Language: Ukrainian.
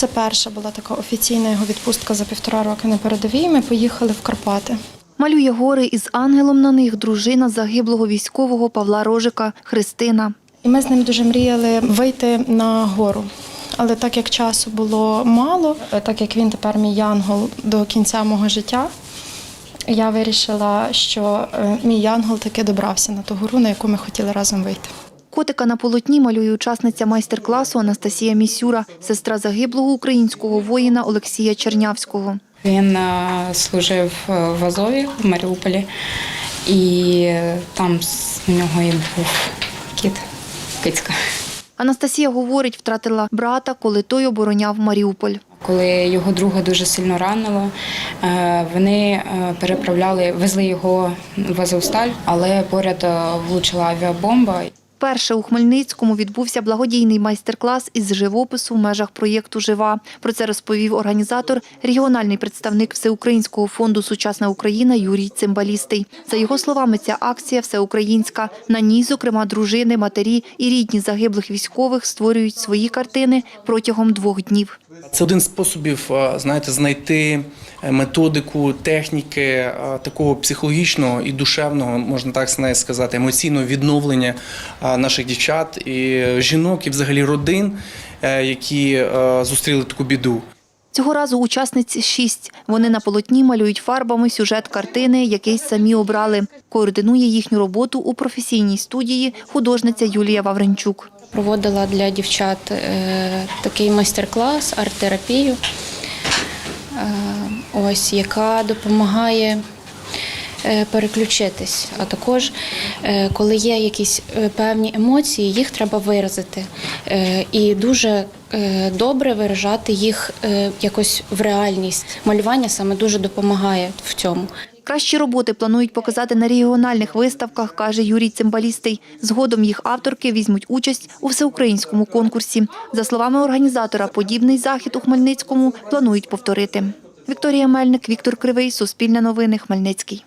Це перша була така офіційна його відпустка за півтора роки на передовій. Ми поїхали в Карпати. Малює гори із ангелом на них дружина загиблого військового Павла Рожика Христина. І ми з ним дуже мріяли вийти на гору. Але так як часу було мало, так як він тепер мій янгол до кінця мого життя, я вирішила, що е, мій янгол таки добрався на ту гору, на яку ми хотіли разом вийти. Котика на полотні малює учасниця майстер-класу Анастасія Місюра, сестра загиблого українського воїна Олексія Чернявського. Він е, служив в Азові в Маріуполі, і там з- нього і був кіт, кицька. Анастасія говорить, втратила брата, коли той обороняв Маріуполь. Коли його друга дуже сильно ранило, е, вони е, переправляли, везли його в Азовсталь, але поряд влучила авіабомба. Перше у Хмельницькому відбувся благодійний майстер-клас із живопису в межах проєкту Жива. Про це розповів організатор, регіональний представник Всеукраїнського фонду Сучасна Україна Юрій Цимбалістий. За його словами, ця акція всеукраїнська. На ній, зокрема, дружини, матері і рідні загиблих військових створюють свої картини протягом двох днів. Це один з способів, знаєте, знайти е, методику, техніки такого психологічного і душевного, можна так сказати, емоційного відновлення наших дівчат і жінок, і взагалі родин, е, які е, зустріли таку біду. Цього разу учасниць шість. Вони на полотні малюють фарбами сюжет картини, який самі обрали. Координує їхню роботу у професійній студії художниця Юлія Вавренчук. Проводила для дівчат е, такий майстер-клас, арт-терапію, е, ось, яка допомагає е, переключитись. А також, е, коли є якісь е, певні емоції, їх треба виразити. Е, І дуже е, добре виражати їх е, якось в реальність. Малювання саме дуже допомагає в цьому. Кращі роботи планують показати на регіональних виставках, каже Юрій Цимбалістий. Згодом їх авторки візьмуть участь у всеукраїнському конкурсі. За словами організатора, подібний захід у Хмельницькому планують повторити. Вікторія Мельник, Віктор Кривий, Суспільне новини, Хмельницький.